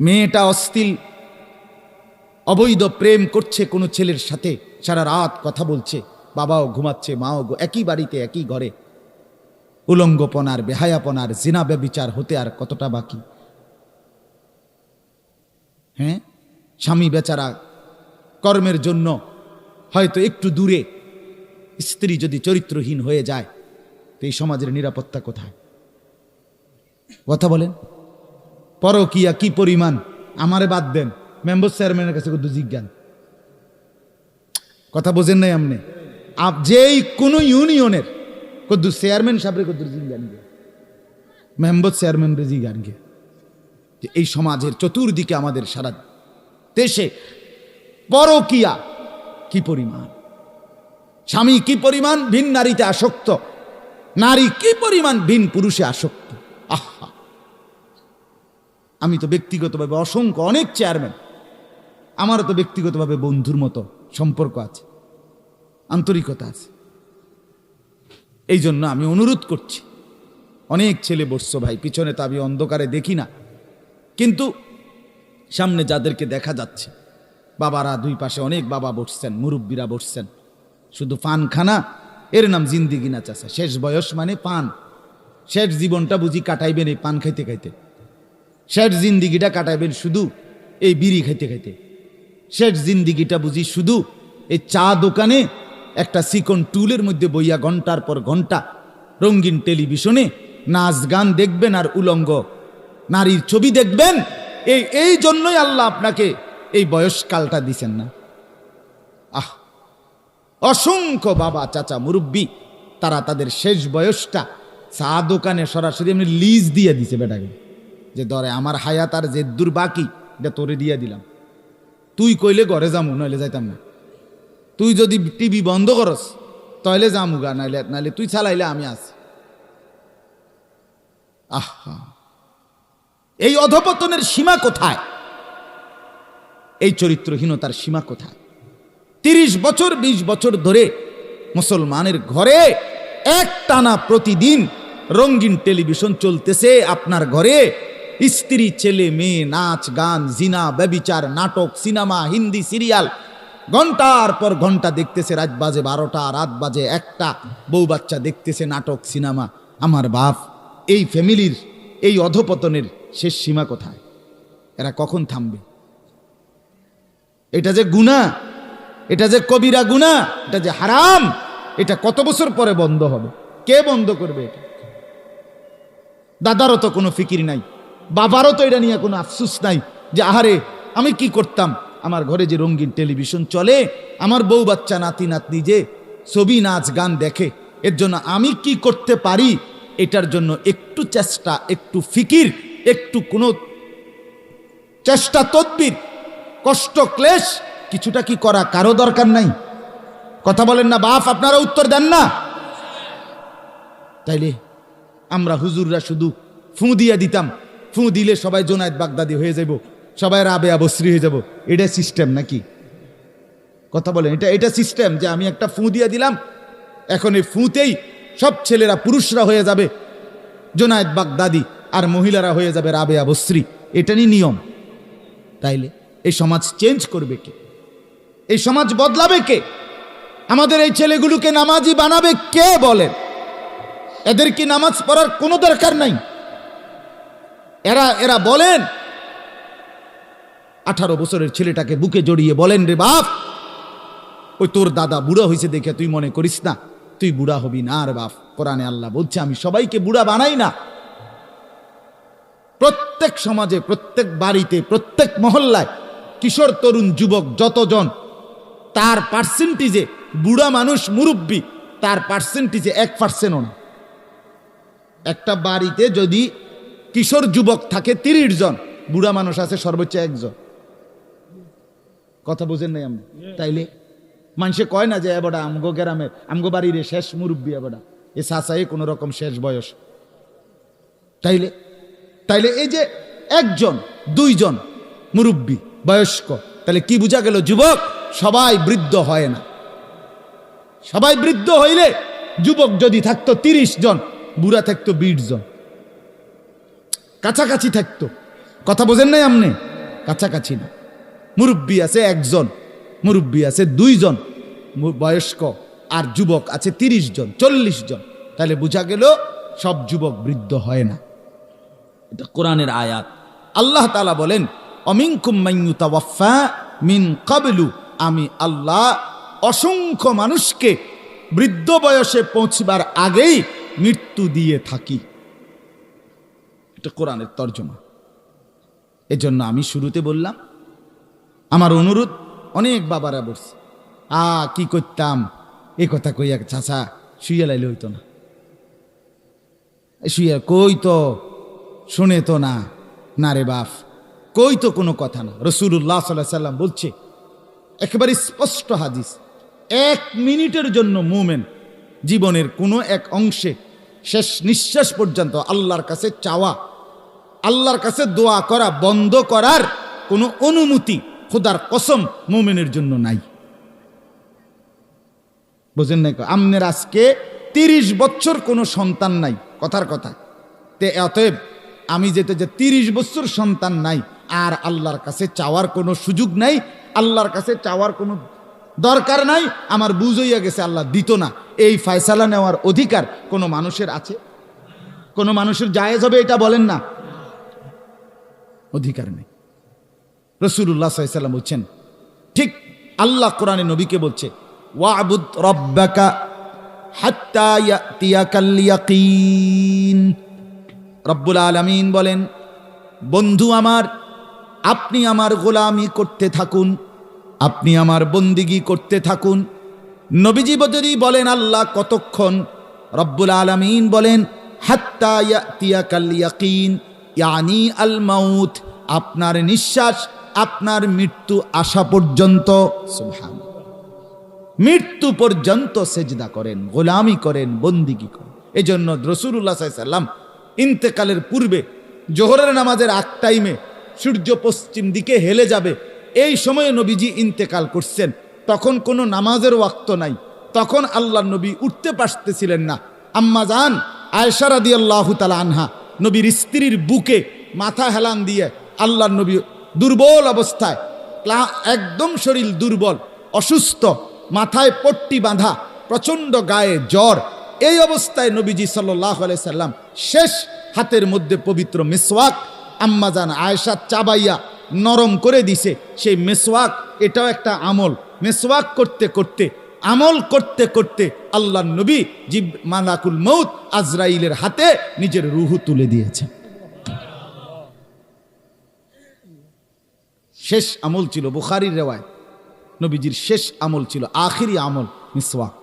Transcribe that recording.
মেয়েটা অস্থিল। অবৈধ প্রেম করছে কোনো ছেলের সাথে। সারা রাত কথা বলছে। বাবাও ঘুমাচ্ছে, মাও একই বাড়িতে, একই ঘরে। উলঙ্গপনার, বেহায়াপনার, জিনা ব্যবিচার হতে আর কতটা বাকি? হ্যাঁ? স্বামী বেচারা কর্মের জন্য হয়তো একটু দূরে। স্ত্রী যদি চরিত্রহীন হয়ে যায়, তো এই সমাজের নিরাপত্তা কোথায়? কথা বলেন। পরকিয়া কি পরিমাণ? আমারে বাদ দেন। মেম্বার চেয়ারম্যানের কাছে কত জিজ্ঞান। কথা বোঝেন নাই আপনি? আপ যেই কোনো ইউনিয়নের কদ্দু চেয়ারম্যান সাহেবের কদ্দু জিজ্ঞান গে। মেম্বার চেয়ারম্যান জিজ্ঞান গে যে এই সমাজের চতুর্দিকে আমাদের সারা দেশে পরকিয়া কি পরিমাণ? স্বামী কি পরিমাণ ভিন নারীতে আসক্ত? নারী কি পরিমাণ ভিন পুরুষে আসক্ত? আহা! আমি তো ব্যক্তিগতভাবে অসংখ্য, অনেক চেয়ারম্যান আমারও তো ব্যক্তিগতভাবে বন্ধুর মতো সম্পর্ক আছে, আন্তরিকতা আছে। এই জন্য আমি অনুরোধ করছি, অনেক ছেলে বসছো ভাই, পিছনে তো আমি অন্ধকারে দেখি না। কিন্তু সামনে যাদেরকে দেখা যাচ্ছে, বাবারা দুই পাশে অনেক বাবা বসছেন, মুরব্বীরা বসছেন। শুধু পান খানা এর নাম জিন্দিগি না চাষা শেষ বয়স মানে পান শেষ জীবনটা বুঝি কাটাইবেন এই পান খাইতে খাইতে। শেষ জিন্দিগিটা কাটাইবেন শুধু এই বিড়ি খাইতে খাইতে। শেষ জিন্দিগিটা বুঝি শুধু এই চা দোকানে একটা সিকন টুলের মধ্যে বইয়া ঘণ্টার পর ঘণ্টা রঙিন টেলিভিশনে নাচ গান দেখবেন আর উলঙ্গ নারীর ছবি দেখবেন। এই এই জন্যই আল্লাহ আপনাকে এই বয়সকালটা দিছেন না। আহ, অসংখ্য বাবা, চাচা, মুরব্বী, তারা তাদের শেষ বয়সটা চা দোকানে সরাসরি এমনি লিজ দিয়ে দিছে বেটাকে। যে ধরে, আমার হায়াত আর যে দূর বাকি, এটা তোরে দিয়ে দিলাম। তুই কইলে ঘরে যামু, নইলে যাইতাম না। তুই যদি টিভি বন্ধ করস তাহলে যামু গা, নাইলে নাইলে তুই চালাইলে আমি আছি। আহা। এই অধপতনের সীমা কোথায়? এই চরিত্রহীনতার সীমা কোথায়? তিরিশ বছর ২০ বছর ধরে মুসলমানের ঘরে এক টানা প্রতিদিন রঙিন টেলিভিশন চলতেছে আপনার ঘরে। স্ত্রী, ছেলে, মেয়ে, নাচ, গান, জিনা, ব্যবিচার, নাটক, সিনেমা, হিন্দি সিরিয়াল। ঘণ্টার পর ঘণ্টা দেখতেছে রাত বাজে বারোটা, রাত বাজে একটা। বউ বাচ্চা দেখতেছে নাটক, সিনেমা। আমার বাপ, এই ফ্যামিলির, এই অধপতনের শেষ সীমা কোথায়? এরা কখন থামবে? এটা যে গুণা এটা যে কবিরা গুণা এটা যে হারাম, এটা কত বছর পরে বন্ধ হবে? কে বন্ধ করবে এটা? দাদারও তো কোনো ফিকির নাই। বাবারও তো এটা নিয়ে কোনো আফসুস নাই যে, আহারে, আমি কি করতাম? আমার ঘরে যে রঙিন টেলিভিশন চলে, আমার বউ বাচ্চা নাতি নাতনি যে ছবি, নাচ, গান দেখে, এর জন্য আমি কি করতে পারি? এটার জন্য একটু চেষ্টা, একটু ফিকির, একটু কোনো চেষ্টা তদ্বির, কষ্ট, ক্লেশ, কিছুটা কি করা কারও দরকার নাই? কথা বলেন না, বাপ, আপনারা উত্তর দেন না। তাইলে আমরা হুজুররা শুধু ফু দিয়া দিতাম। ফু দিলে সবাই জোনায়েত বাগদাদি হয়ে যাব সবাই রাবে আবশ্রী হয়ে যাব। এটা সিস্টেম নাকি? কথা বলেন, এটা এটা সিস্টেম যে আমি একটা ফু দিয়ে দিলাম, এখন এই ফুতেই সব ছেলেরা পুরুষরা হয়ে যাবে জোনায়েত বাগদাদি আর মহিলারা হয়ে যাবে রাবে আবশ্রী এটা নিয়ে নিয়ম। তাইলে এই সমাজ চেঞ্জ করবে কে? এই সমাজ বদলাবে কে? আমাদের এই ছেলেগুলোকে নামাজি বানাবে কে বলেন? এদের কি নামাজ পড়ার কোনো দরকার নাই? এরা এরা বলেন, আঠারো বছরের ছেলেটাকে বুকে জড়িয়ে বলেন রে বাপ, ওই তোর দাদা বুড়া হয়েছে দেখে তুই মনে করিস না, তুই বুড়া হবি না আর বাপ, কোরআনে আল্লাহ বলছে, আমি সবাইকে বুড়া বানাই না। প্রত্যেক সমাজে, প্রত্যেক বাড়িতে, প্রত্যেক মহল্লায় কিশোর, তরুণ, যুবক যতজন, তার পার্সেন্টেজে বুড়া মানুষ মুরব্বী, তার পার্সেন্টেজে এক পার্সেন্টও না। একটা বাড়িতে যদি কিশোর যুবক থাকে তিরিশ জন, বুড়া মানুষ আছে সর্বোচ্চ একজন। কথা বুঝেন নাই আমি তাইলে? মানুষে কয় না যে এবডা আমগো গ্রামের, আমগো বাড়ির শেষ মুরব্বী এবডা এ সাসাই কোনো রকম শেষ বয়স। তাইলে? তাইলে এই যে একজন, দুইজন মুরব্বী, বয়স্ক তাহলে কি বোঝা গেল, যুবক সবাই বৃদ্ধ হয় না। সবাই বৃদ্ধ হইলে যুবক যদি থাকতো তিরিশ জন, বুড়া থাকতো বিশ জন। কাছাকাছি থাকতো। কথা বোঝেন নাই আপনি? কাছাকাছি না। মুরব্বী আছে একজন, মুরব্বী আছে দুইজন বয়স্ক আর যুবক আছে তিরিশ জন, চল্লিশ জন। তাহলে বোঝা গেল সব যুবক বৃদ্ধ হয় না। এটা কোরআনের আয়াত। আল্লাহ তালা বলেন, অমিনকুম মাইয়ুতাওয়াফা মিন কাবলু আমি আল্লাহ অসংখ্য মানুষকে বৃদ্ধ বয়সে পৌঁছবার আগেই মৃত্যু দিয়ে থাকি। এটা কোরআনের তর্জমা। এজন্য আমি শুরুতে বললাম, আমার অনুরোধ, অনেক বাবারা বলছে, আ, কি করতাম? এ কথা কইয়া চাচা, শুইয়া লাইলে হইতো না। শুইয়া, কই তো? শুনে তো না। না রে বাপ, কই তো কোনো কথা না। রসুল্লাহ সাল্লাহ সাল্লাম বলছে, একেবারে স্পষ্ট হাদিস, এক মিনিটের জন্য মুমেন জীবনের কোনো এক অংশে শেষ নিঃশ্বাস পর্যন্ত আল্লাহর কাছে চাওয়া আল্লাহর কাছে দোয়া করা, বন্ধ করার কোনো অনুমতি খোদার কসম মোমেনের জন্য নাই। বুঝেন নাই আমনের আজকে তিরিশ বছর কোনো সন্তান নাই, কথার কথা। তে অতএব আমি যেতে যে তিরিশ বছর সন্তান নাই, আর আল্লাহর কাছে চাওয়ার কোনো সুযোগ নাই, আল্লাহর কাছে চাওয়ার কোনো দরকার নাই, আমার বুঝ হইয়া গেছে আল্লাহ দিত না। এই ফয়সালা নেওয়ার অধিকার কোনো মানুষের আছে? কোনো মানুষের জায়েজ হবে এটা বলেন না। অধিকার নেই। রসুল্লাহ সাল্লাম বলছেন, ঠিক আল্লাহ কোরআনে নবীকে বলছে, ওয়াবুদ রব্বাকা রব্বুল আলামিন বলেন, বন্ধু আমার, আপনি আমার গোলামি করতে থাকুন, আপনি আমার বন্দিগি করতে থাকুন। নবীজি যদি বলেন আল্লাহ কতক্ষণ, রব্বুল আলামিন বলেন, হাত্তা ইয়াতিয়াকাল ইয়াকিন ইয়ানি আল মাউত, আপনার নিঃশ্বাস, আপনার মৃত্যু আসা পর্যন্ত মৃত্যু পর্যন্ত সেজদা করেন, গোলামি করেন, বন্দিগি করেন। এই জন্য রসুল্লাহ সাল্লাম ইন্তেকালের পূর্বে, জোহরের নামাজের আগ টাইমে সূর্য পশ্চিম দিকে হেলে যাবে, এই সময়ে নবীজি ইন্তেকাল করছেন। তখন কোনো নামাজের ওয়াক্ত নাই, তখন আল্লাহ নবী উঠতে পারতেছিলেন না। আম্মা যান আয়সারা দিয়ে আল্লাহ তালা আনহা নবীর স্ত্রীর বুকে মাথা হেলান দিয়ে আল্লাহ নবী দুর্বল অবস্থায় একদম শরীর দুর্বল, অসুস্থ, মাথায় পট্টি বাঁধা, প্রচণ্ড গায়ে জ্বর, এই অবস্থায় নবীজি সাল্লাহ সাল্লাম শেষ হাতের মধ্যে পবিত্র মেসওয়াক আম্মাজান আয়েশা চাবাইয়া নরম করে দিছে। সেই মেসওয়াক এটাও একটা আমল। মেসওয়াক করতে করতে আমল করতে করতে আল্লাহ নবী জিব মালাকুল মৌত আজরাইলের হাতে নিজের রুহু তুলে দিয়েছে। শেষ আমল ছিল বুখারির রেওয়ায়। নবীজির শেষ আমল ছিল আখিরি আমল মিসওয়াক।